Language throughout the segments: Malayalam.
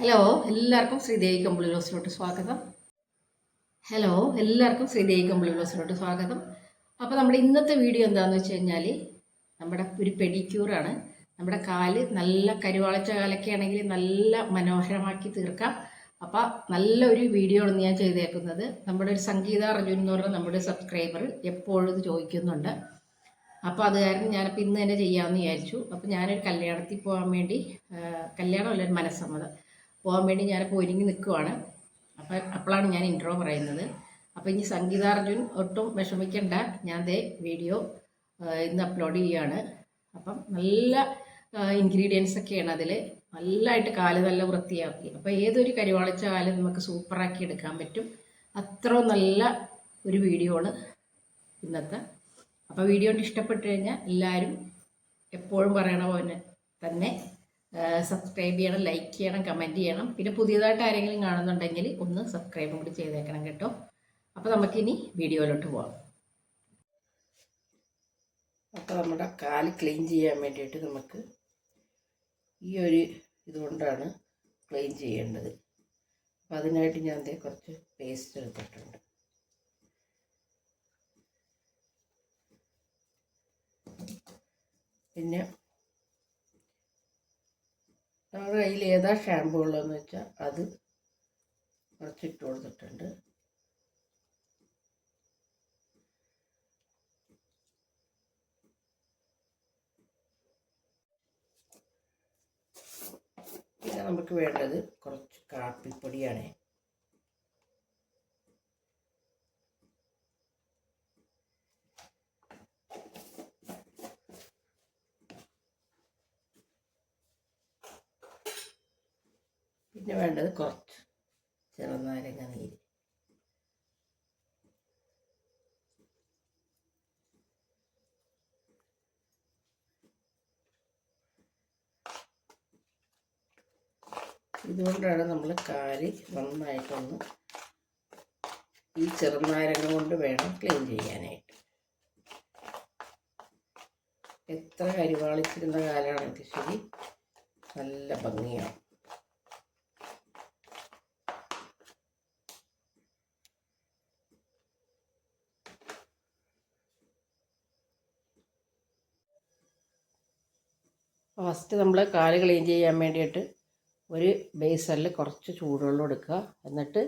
ഹലോ എല്ലാവർക്കും ശ്രീദേവി കമ്പിളി റോസിലോട്ട് സ്വാഗതം. ഹലോ എല്ലാവർക്കും ശ്രീദേവി കമ്പിളി റോസിലോട്ട് സ്വാഗതം. അപ്പോൾ നമ്മുടെ ഇന്നത്തെ വീഡിയോ എന്താണെന്ന് വെച്ച് കഴിഞ്ഞാൽ നമ്മുടെ ഒരു പെഡിക്യൂറാണ് നമ്മുടെ കാൽ നല്ല കരുവാളച്ച കാലൊക്കെ ആണെങ്കിൽ നല്ല മനോഹരമാക്കി തീർക്കാം. അപ്പോൾ നല്ല ഒരു വീഡിയോ ആണ് ഞാൻ ചെയ്തേക്കുന്നത്. നമ്മുടെ ഒരു സംഗീത അർജുൻ എന്ന് പറഞ്ഞ നമ്മുടെ സബ്സ്ക്രൈബർ എപ്പോഴും ചോദിക്കുന്നുണ്ട്. അപ്പോൾ അത് കാരണം ഞാനിപ്പോൾ ഇന്ന് തന്നെ ചെയ്യാമെന്ന് വിചാരിച്ചു. അപ്പോൾ ഞാനൊരു കല്യാണത്തിൽ പോകാൻ വേണ്ടി കല്യാണമല്ല ഒരു മനസ്സമ്മതം. പോകാൻ വേണ്ടി ഞാനിപ്പോൾ ഒരുങ്ങി നിൽക്കുവാണ് അപ്പം അപ്പോഴാണ് ഞാൻ ഇൻട്രോ പറയുന്നത്. അപ്പോൾ ഇനി സംഗീതാർജുൻ ഒട്ടും വിഷമിക്കേണ്ട. ഞാൻ ദേ വീഡിയോ ഇന്ന് അപ്ലോഡ് ചെയ്യുകയാണ്. അപ്പം നല്ല ഇൻഗ്രീഡിയൻസ് ഒക്കെയാണ് അതിൽ നല്ലതായിട്ട് കാൽ നല്ല വൃത്തിയാക്കി. അപ്പോൾ ഏതൊരു കരിവാളിച്ച കാൽ നമുക്ക് സൂപ്പറാക്കി എടുക്കാൻ പറ്റും. അത്ര നല്ല ഒരു വീഡിയോ ആണ് ഇന്നത്തെ. അപ്പോൾ വീഡിയോ ഇഷ്ടപ്പെട്ടു ഇഷ്ടപ്പെട്ട് കഴിഞ്ഞാൽ എല്ലാവരും എപ്പോഴും പറയണ പോലെ തന്നെ സബ്സ്ക്രൈബ് ചെയ്യണം ലൈക്ക് ചെയ്യണം കമന്റ് ചെയ്യണം. പിന്നെ പുതിയതായിട്ട് ആരെങ്കിലും കാണുന്നുണ്ടെങ്കിൽ ഒന്ന് സബ്സ്ക്രൈബും കൂടി ചെയ്തേക്കണം കേട്ടോ. അപ്പോൾ നമുക്കിനി വീഡിയോയിലോട്ട് പോകാം അപ്പോൾ നമ്മുടെ കാൽ ക്ലീൻ ചെയ്യാൻ വേണ്ടിയിട്ട് നമുക്ക് ഈ ഒരു ഇതുകൊണ്ടാണ് ക്ലീൻ ചെയ്യേണ്ടത്. അപ്പം അതിനായിട്ട് ഞാൻ ദേ കുറച്ച് പേസ്റ്റ് എടുത്തിട്ടുണ്ട്. പിന്നെ നമ്മുടെ കയ്യിൽ ഏതാ ഷാമ്പൂ ഉള്ളതെന്ന് വെച്ചാൽ അത് കുറച്ചിട്ട് കൊടുത്തിട്ടുണ്ട്. പിന്നെ നമുക്ക് വേണ്ടത് കുറച്ച് കാപ്പിപ്പൊടിയാണ്. വേണ്ടത് കുറച്ച്. ചെറുനാരങ്ങ നീര്. ഇതുകൊണ്ടാണ് നമ്മൾ കാൽ നന്നായിട്ടൊന്ന് ഈ ചെറുനാരങ്ങ കൊണ്ട് വേണം ക്ലീൻ ചെയ്യാനായിട്ട്. എത്ര കരിവാളിച്ചിരുന്ന കാലാണെങ്കിൽ ശരി നല്ല ഭംഗിയാണ്. ഫസ്റ്റ് നമ്മൾ കാൽ ക്ലീൻ ചെയ്യാൻ വേണ്ടിയിട്ട് ഒരു ബേസറിൽ കുറച്ച് ചൂടുവെള്ളം എടുക്കുക. എന്നിട്ട്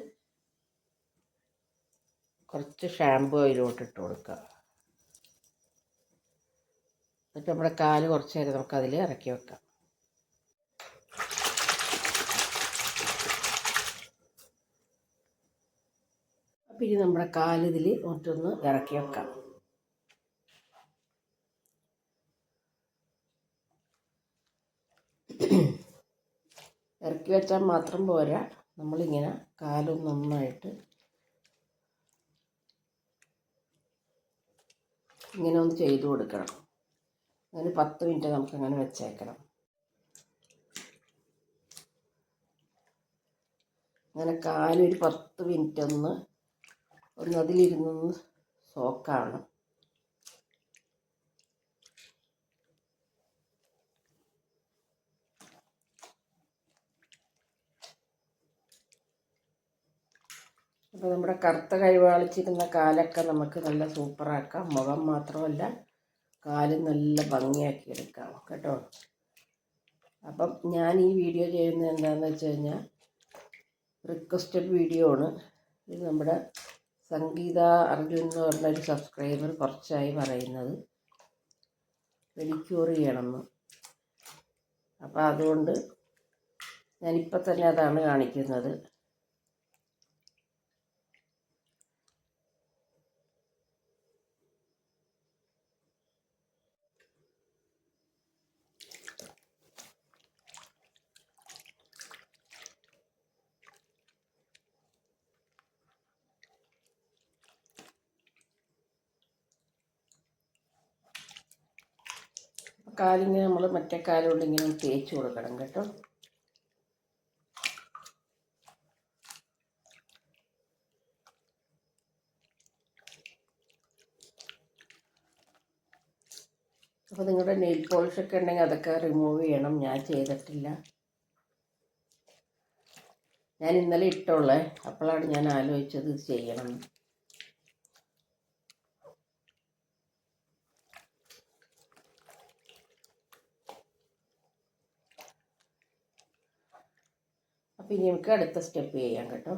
കുറച്ച് ഷാമ്പു അതിലോട്ട് ഇട്ട് കൊടുക്കുക. എന്നിട്ട് നമ്മുടെ കാൽ കുറച്ച് നേരം നമുക്കതിൽ ഇറക്കി വെക്കാം. അപ്പം ഇനി നമ്മുടെ കാലിതിൽ മറ്റൊന്ന് ഇറക്കി വെക്കാം. ഇറക്കി വെച്ചാൽ മാത്രം പോരാ. നമ്മളിങ്ങനെ കാലും നന്നായിട്ട് ഇങ്ങനെ ഒന്ന് ചെയ്തു കൊടുക്കണം. അങ്ങനെ പത്ത് മിനിറ്റ് നമുക്ക് അങ്ങനെ വെച്ചേക്കണം അങ്ങനെ കാലൊരു പത്ത് മിനിറ്റ് ഒന്ന് ഒന്ന് അതിലിരുന്നൊന്ന് സോക്കാവണം അപ്പോൾ നമ്മുടെ കറുത്ത കഴിവാളിച്ചിരുന്ന കാലൊക്കെ നമുക്ക് നല്ല സൂപ്പറാക്കാം. മുഖം മാത്രമല്ല കാൽ നല്ല ഭംഗിയാക്കി എടുക്കാം കേട്ടോ. അപ്പം ഞാൻ ഈ വീഡിയോ ചെയ്യുന്നത് എന്താണെന്ന് വെച്ച് കഴിഞ്ഞാൽ റിക്വസ്റ്റഡ് വീഡിയോ ആണ്. ഇത് നമ്മുടെ സംഗീത അർജുൻ എന്ന് പറഞ്ഞ ഒരു സബ്സ്ക്രൈബർ കുറച്ചായി പറയുന്നത്. പെഡിക്യൂർ ചെയ്യണമെന്ന്. അപ്പോൾ അതുകൊണ്ട് ഞാനിപ്പോൾ തന്നെ അതാണ് കാണിക്കുന്നത്. കാലിങ്ങനെ നമ്മൾ മറ്റേ കാലുകൊണ്ട് ഇങ്ങനെ തേച്ച് കൊടുക്കണം കേട്ടോ. അപ്പോൾ നിങ്ങളുടെ നെയിൽ പോളിഷ് ഒക്കെ ഉണ്ടെങ്കിൽ അതൊക്കെ റിമൂവ് ചെയ്യണം. ഞാൻ ചെയ്തിട്ടില്ല. ഞാൻ ഇന്നലെ ഇട്ടുള്ളേ അപ്പോഴാണ് ഞാൻ ആലോചിച്ചത് ചെയ്യണം അപ്പം ഇനി നമുക്ക് അടുത്ത സ്റ്റെപ്പ് ചെയ്യാം കേട്ടോ.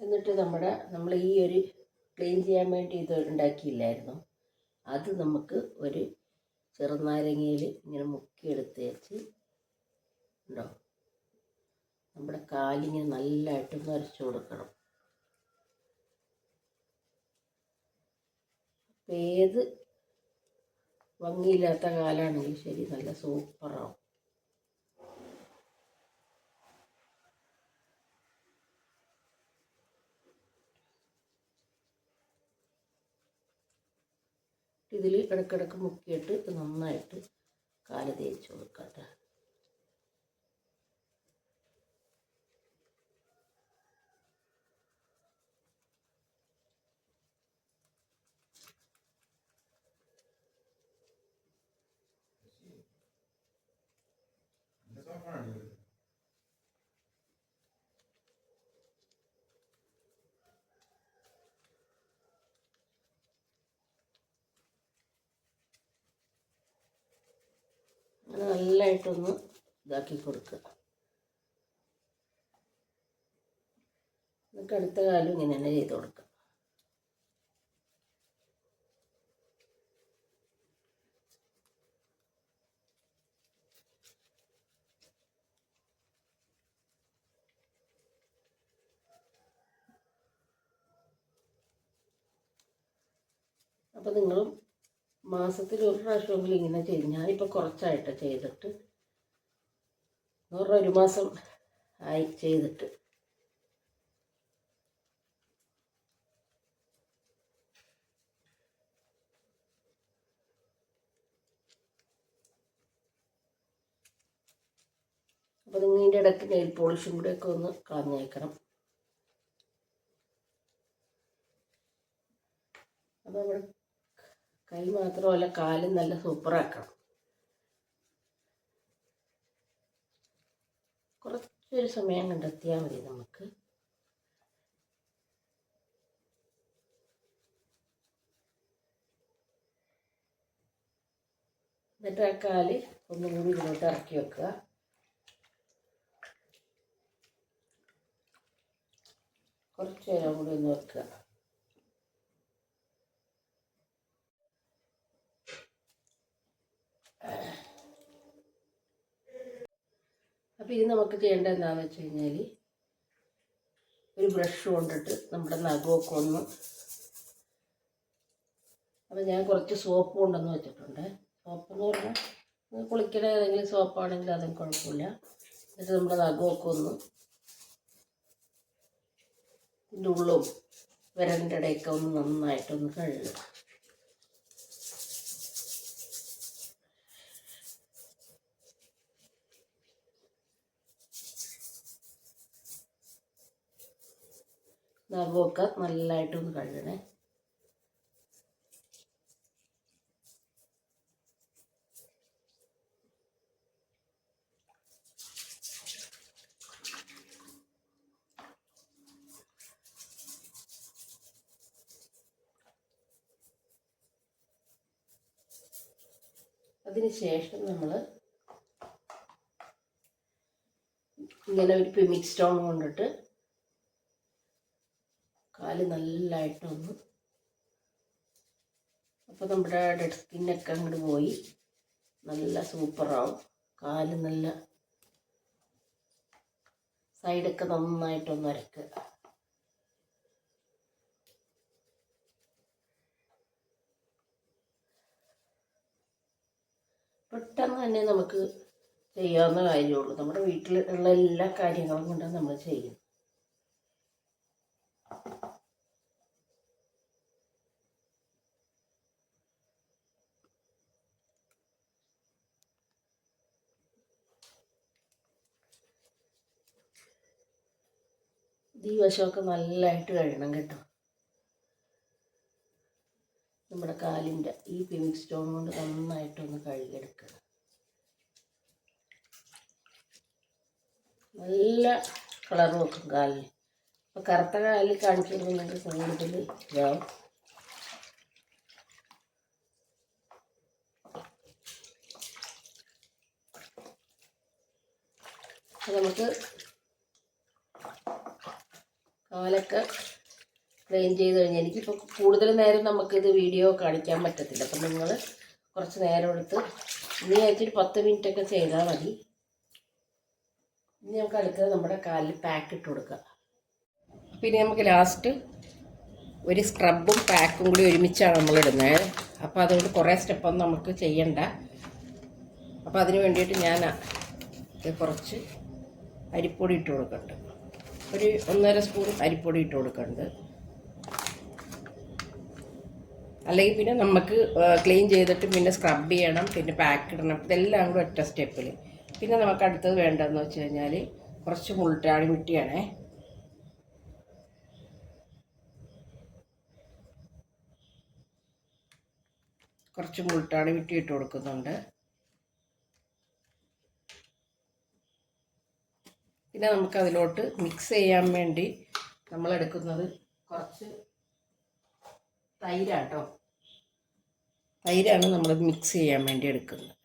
എന്നിട്ട് നമ്മുടെ നമ്മൾ ഈ ഒരു ക്ലീൻ ചെയ്യാൻ വേണ്ടി ഇത് ഉണ്ടാക്കിയില്ലായിരുന്നു. അത് നമുക്ക് ഒരു ചെറുനാരങ്ങയിൽ ഇങ്ങനെ മുക്കിയെടുത്ത് വെച്ച് ഉണ്ടോ? നമ്മുടെ കാലിങ്ങനെ നല്ലതായിട്ടൊന്ന് അരച്ചു കൊടുക്കണം. ഏത് ഭംഗിയില്ലാത്ത കാലാണെങ്കിലും ശരി നല്ല സൂപ്പറാവും ഇതിൽ ഇടക്കിടക്ക് മുക്കിയിട്ട് നന്നായിട്ട് കാൽ തേച്ച് കൊടുക്കാം അങ്ങനെ നല്ലതായിട്ടൊന്ന് ഇതാക്കി കൊടുക്കുക. നമുക്ക് അടുത്ത കാലം ഇങ്ങനെ തന്നെ ചെയ്ത് കൊടുക്കുക. അപ്പോൾ നിങ്ങളും മാസത്തിൽ ഒരു പ്രാവശ്യമെങ്കിലും ഇങ്ങനെ ചെയ്ത് ഞാനിപ്പോൾ കുറച്ചായിട്ട് ചെയ്തിട്ട് ഒരു മാസം ആയി ചെയ്തിട്ട്. അപ്പോൾ നിങ്ങളുടെ ഇടയ്ക്ക് നെയിൽ പോളിഷും കൂടെ ഒക്കെ ഒന്ന് കളഞ്ഞേക്കണം. അപ്പോൾ നമ്മുടെ കൈ മാത്രമല്ല കാലും നല്ല സൂപ്പറാക്കണം. കുറച്ചൊരു സമയം കണ്ടെത്തിയാൽ മതി നമുക്ക്. എന്നിട്ട് ആ കാൽ ഒന്നും കൂടി ഇങ്ങോട്ട് ഇറക്കി വെക്കുക. കുറച്ച് നേരം കൂടി ഒന്ന് വെക്കുക. അപ്പോൾ ഇത് നമുക്ക് ചെയ്യേണ്ട എന്താണെന്ന് വെച്ച് കഴിഞ്ഞാൽ ഒരു ബ്രഷ് കൊണ്ടിട്ട് നമ്മുടെ നഖമൊക്കെ ഒന്ന് അപ്പോൾ ഞാൻ കുറച്ച് സോപ്പ് കൊണ്ടുവന്ന് വെച്ചിട്ടുണ്ട്. സോപ്പ് എന്ന് പറഞ്ഞാൽ കുളിക്കണ ഏതെങ്കിലും സോപ്പാണെങ്കിൽ അതും കുഴപ്പമില്ല. എന്നിട്ട് നമ്മുടെ നഖമൊക്കെ ഒന്ന് ഇതിന്റെ ഉള്ളും വിരലിന്റെ ഇടയൊക്കെ ഒന്ന് നന്നായിട്ടൊന്ന് കഴുകുക. നഖമൊക്കെ നല്ലതായിട്ടൊന്ന് കഴുകണേ. ശേഷം നമ്മൾ ഇങ്ങനെ ഒരു മിക്സ് സ്റ്റോൺ കൊണ്ടിട്ട് കാൽ നല്ലതായിട്ടൊന്ന് അപ്പോൾ നമ്മുടെ ഡെഡ് സ്കിന്നൊക്കെ അങ്ങോട്ട് പോയി. നല്ല സൂപ്പറാവും. കാൽ നല്ല സൈഡൊക്കെ നന്നായിട്ടൊന്ന് അരക്കുക പെട്ടെന്ന് തന്നെ നമുക്ക് ചെയ്യാവുന്ന കാര്യമുള്ളൂ നമ്മുടെ വീട്ടിൽ ഉള്ള എല്ലാ കാര്യങ്ങളും കൊണ്ടാണ് നമ്മൾ ചെയ്യുന്നത് ഈ വശമൊക്കെ നല്ലതായിട്ട് കഴുകണം കേട്ടോ. നമ്മുടെ കാലിന്റെ ഈ പിമിക് സ്റ്റോൺ കൊണ്ട് നന്നായിട്ടൊന്ന് കഴുകിയെടുക്കുക. നല്ല കളർ നോക്കും കാലിൽ അപ്പോൾ കറുത്ത കാലിൽ കാണിച്ചു കൊടുക്കുമ്പോൾ നിങ്ങൾക്ക് കൂടുതൽ ഇതാവും. നമുക്ക് കാലൊക്കെ ക്ലീൻ ചെയ്ത് കഴിഞ്ഞാൽ എനിക്കിപ്പോൾ കൂടുതൽ നേരം നമുക്കിത് വീഡിയോ കാണിക്കാൻ പറ്റത്തില്ല. അപ്പം നിങ്ങൾ കുറച്ച് നേരം എടുത്ത് ഇനി ആഴ്ചയിൽ പത്ത് മിനിറ്റ് ഒക്കെ ചെയ്താൽ മതി. ഇനി നമുക്ക് അടുത്തത് നമ്മുടെ കാലിൽ പാക്ക് ഇട്ട് കൊടുക്കാം. പിന്നെ നമുക്ക് ലാസ്റ്റ് ഒരു സ്ക്രബും പാക്കും കൂടി ഒരുമിച്ചാണ് നമ്മൾ ഇടുന്നത് അപ്പോൾ അതുകൊണ്ട് കുറേ സ്റ്റെപ്പൊന്നും നമുക്ക് ചെയ്യണ്ട. അപ്പോൾ അതിന് വേണ്ടിയിട്ട് ഞാൻ കുറച്ച് അരിപ്പൊടി ഇട്ട് കൊടുക്കുന്നുണ്ട് ഒരു ഒന്നര സ്പൂൺ അരിപ്പൊടി ഇട്ട് കൊടുക്കുന്നുണ്ട് അല്ലെങ്കിൽ പിന്നെ നമുക്ക് ക്ലീൻ ചെയ്തിട്ട് പിന്നെ സ്ക്രബ് ചെയ്യണം പിന്നെ പാക്ക് ഇടണം. ഇതെല്ലാം കൂടെ ഒറ്റ സ്റ്റെപ്പിൽ പിന്നെ നമുക്ക് അടുത്തത് വേണ്ടതെന്ന് വെച്ച് കഴിഞ്ഞാൽ കുറച്ച് മുൾട്ടാണി മിട്ടിയാണേ. കുറച്ച് മുൾട്ടാണി മിട്ടി ഇട്ട് കൊടുക്കുന്നുണ്ട്. പിന്നെ നമുക്ക് അതിലോട്ട് മിക്സ് ചെയ്യാൻ വേണ്ടി നമ്മൾ എടുക്കുന്നത് കുറച്ച് തൈരാട്ടോ. തൈരാണ് നമ്മൾ മിക്സ് ചെയ്യാൻ വേണ്ടി എടുക്കുന്നത്.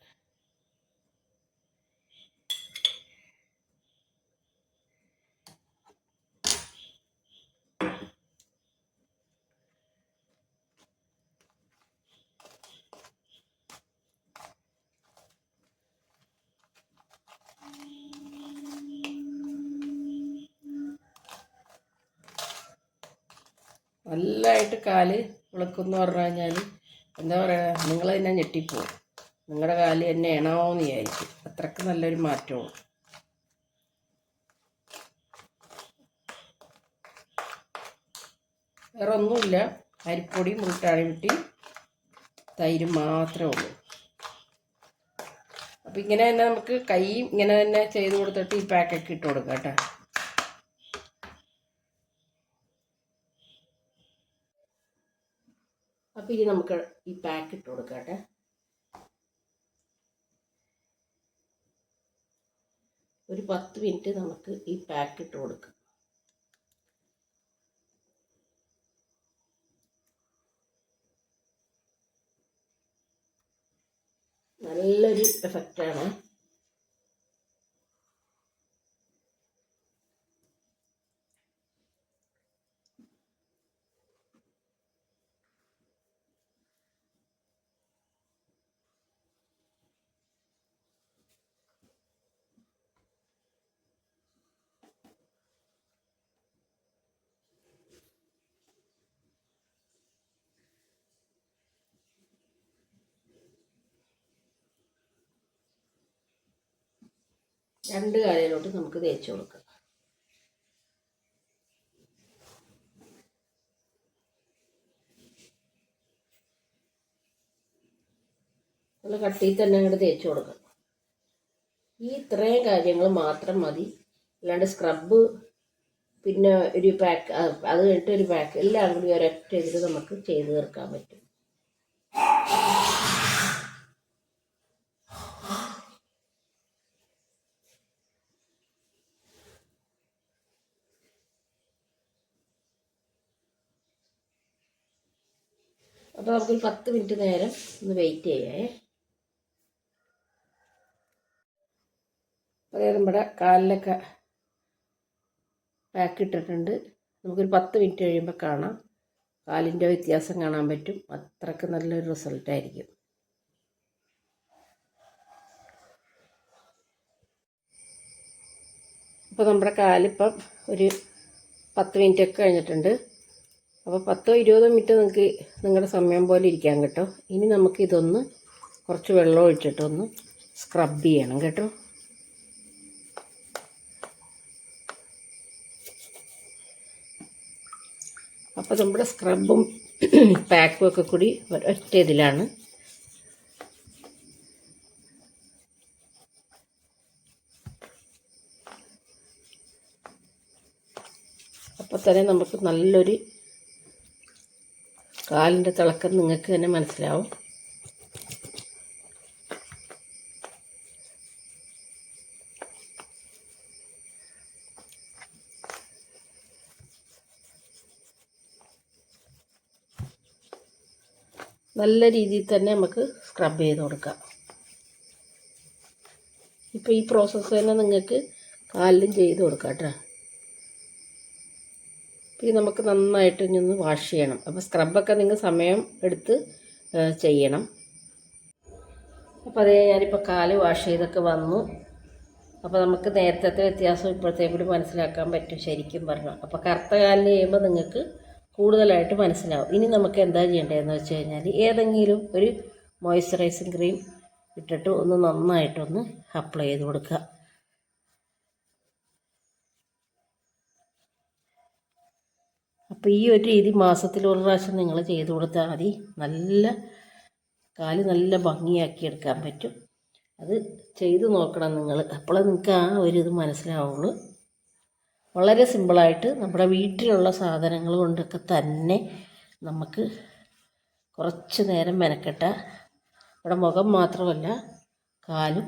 നല്ലതായിട്ട് കാൽ വിളക്കുമെന്ന് പറഞ്ഞു കഴിഞ്ഞാൽ എന്താ പറയുക നിങ്ങൾ തന്നെ ഞെട്ടിപ്പോവും. നിങ്ങളുടെ കാൽ തന്നെ ഇണോന്ന് വിചാരിക്കും അത്രയ്ക്ക് നല്ലൊരു മാറ്റമാണ്. വേറെ ഒന്നുമില്ല. അരിപ്പൊടി മുട്ടാണി വിട്ടി തൈര് മാത്രമേ ഉള്ളൂ. അപ്പം ഇങ്ങനെ തന്നെ നമുക്ക് കൈ ഇങ്ങനെ തന്നെ ചെയ്ത് കൊടുത്തിട്ട് ഈ പാക്കൊക്കെ ഇട്ട് കൊടുക്കാം കേട്ടോ. അപ്പോൾ ഇനി നമുക്ക് ഈ പാക്ക് ഇട്ട് കൊടുക്കട്ടെ. ഒരു പത്ത് മിനിറ്റ് നമുക്ക് ഈ പാക്ക് ഇട്ട് കൊടുക്കാം. നല്ലൊരു എഫക്റ്റാണ് രണ്ട് കാലയിലോട്ട് നമുക്ക് തേച്ച് കൊടുക്കാം. നല്ല കട്ടിയിൽ തന്നെ അങ്ങോട്ട് തേച്ച് കൊടുക്കണം ഈ ഇത്രയും കാര്യങ്ങൾ മാത്രം മതി. അല്ലാണ്ട് സ്ക്രബ് പിന്നെ ഒരു പാക്ക് അത് കഴിഞ്ഞിട്ട് ഒരു പാക്ക് എല്ലാം കൂടി ഒരൊറ്റ ഇതിൽ നമുക്ക് ചെയ്ത് തീർക്കാൻ പറ്റും. അപ്പോൾ നമുക്കൊരു പത്ത് മിനിറ്റ് നേരം ഒന്ന് വെയിറ്റ് ചെയ്യേ. അതായത് നമ്മുടെ കാലിലൊക്കെ പാക്ക് ഇട്ടിട്ടുണ്ട്. നമുക്കൊരു പത്ത് മിനിറ്റ് കഴിയുമ്പോൾ കാണാം. കാലിന്റെ വ്യത്യാസം കാണാൻ പറ്റും. അത്രയ്ക്ക് നല്ലൊരു റിസൾട്ടായിരിക്കും അപ്പോൾ നമ്മുടെ കാലിപ്പം ഒരു പത്ത് മിനിറ്റൊക്കെ കഴിഞ്ഞിട്ടുണ്ട്. അപ്പോൾ പത്തോ ഇരുപതോ മിനിറ്റ് നിങ്ങൾക്ക് നിങ്ങളുടെ സമയം പോലെ ഇരിക്കാൻ കേട്ടോ. ഇനി നമുക്ക് ഇതൊന്ന് കുറച്ച് വെള്ളം ഒഴിച്ചിട്ടൊന്ന് സ്ക്രബ് ചെയ്യണം കേട്ടോ. അപ്പോൾ നമ്മുടെ സ്ക്രബും പാക്കും ഒക്കെ കൂടി ഒറ്റ ഇതിലാണ്. അപ്പോൾ തന്നെ നമുക്ക് നല്ലൊരു കാലിന്റെ തിളക്കം നിങ്ങൾക്ക് തന്നെ മനസ്സിലാവും. നല്ല രീതിയിൽ തന്നെ നമുക്ക് സ്ക്രബ് ചെയ്ത് കൊടുക്കാം. ഇപ്പോൾ ഈ പ്രോസസ്സ് തന്നെ നിങ്ങൾക്ക് കാലിലും ചെയ്ത് കൊടുക്കാം കേട്ടോ. പിന്നെ നമുക്ക് നന്നായിട്ട് ഇനി ഒന്ന് വാഷ് ചെയ്യണം. അപ്പോൾ സ്ക്രബൊക്കെ നിങ്ങൾ സമയം എടുത്ത് ചെയ്യണം. അപ്പോൾ അതേ ഞാനിപ്പോൾ കാൽ വാഷ് ചെയ്തൊക്കെ വന്നു. അപ്പോൾ നമുക്ക് നേരത്തെ വ്യത്യാസം ഇപ്പോഴത്തെ കൂടി മനസ്സിലാക്കാൻ പറ്റും ശരിക്കും പറഞ്ഞു. അപ്പോൾ കറുത്ത കാലിൽ ചെയ്യുമ്പോൾ നിങ്ങൾക്ക് കൂടുതലായിട്ട് മനസ്സിലാവും. ഇനി നമുക്ക് എന്താ ചെയ്യേണ്ടതെന്ന് വെച്ച് കഴിഞ്ഞാൽ ഏതെങ്കിലും ഒരു മോയ്സ്ചറൈസിങ് ക്രീം ഇട്ടിട്ട് ഒന്ന് നന്നായിട്ടൊന്ന് അപ്ലൈ ചെയ്ത് കൊടുക്കുക. അപ്പോൾ ഈ ഒരു രീതി മാസത്തിൽ ഒരു പ്രാവശ്യം നിങ്ങൾ ചെയ്ത് കൊടുത്താൽ മതി. നല്ല കാൽ നല്ല ഭംഗിയാക്കി എടുക്കാൻ പറ്റും. അത് ചെയ്ത് നോക്കണം നിങ്ങൾ. അപ്പോൾ നിങ്ങൾക്ക് ആ ഒരു ഇത് മനസ്സിലാവുള്ളൂ. വളരെ സിമ്പിളായിട്ട് നമ്മുടെ വീട്ടിലുള്ള സാധനങ്ങൾ കൊണ്ടൊക്കെ തന്നെ നമുക്ക് കുറച്ച് നേരം മെനക്കെട്ട നമ്മുടെ മുഖം മാത്രമല്ല കാലും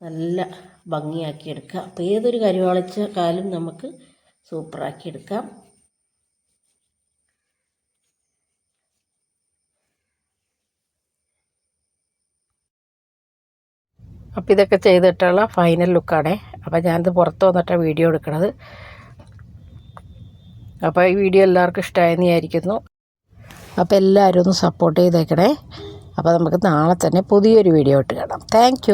നല്ല ഭംഗിയാക്കി എടുക്കാം. അപ്പോൾ ഏതൊരു കരുവാളിച്ച കാലും നമുക്ക് സൂപ്പറാക്കി എടുക്കാം. അപ്പോൾ ഇതൊക്കെ ചെയ്തിട്ടുള്ള ഫൈനൽ ലുക്കാണേ അപ്പോൾ ഞാനിത് പുറത്ത് വന്നിട്ടാണ് വീഡിയോ എടുക്കണത്. അപ്പോൾ ഈ വീഡിയോ എല്ലാവർക്കും ഇഷ്ടമായെന്ന് വിചാരിക്കുന്നു. അപ്പോൾ എല്ലാവരും ഒന്ന് സപ്പോർട്ട് ചെയ്തേക്കണേ. അപ്പോൾ നമുക്ക് നാളെ തന്നെ പുതിയൊരു വീഡിയോ ഇട്ട് കാണാം. താങ്ക്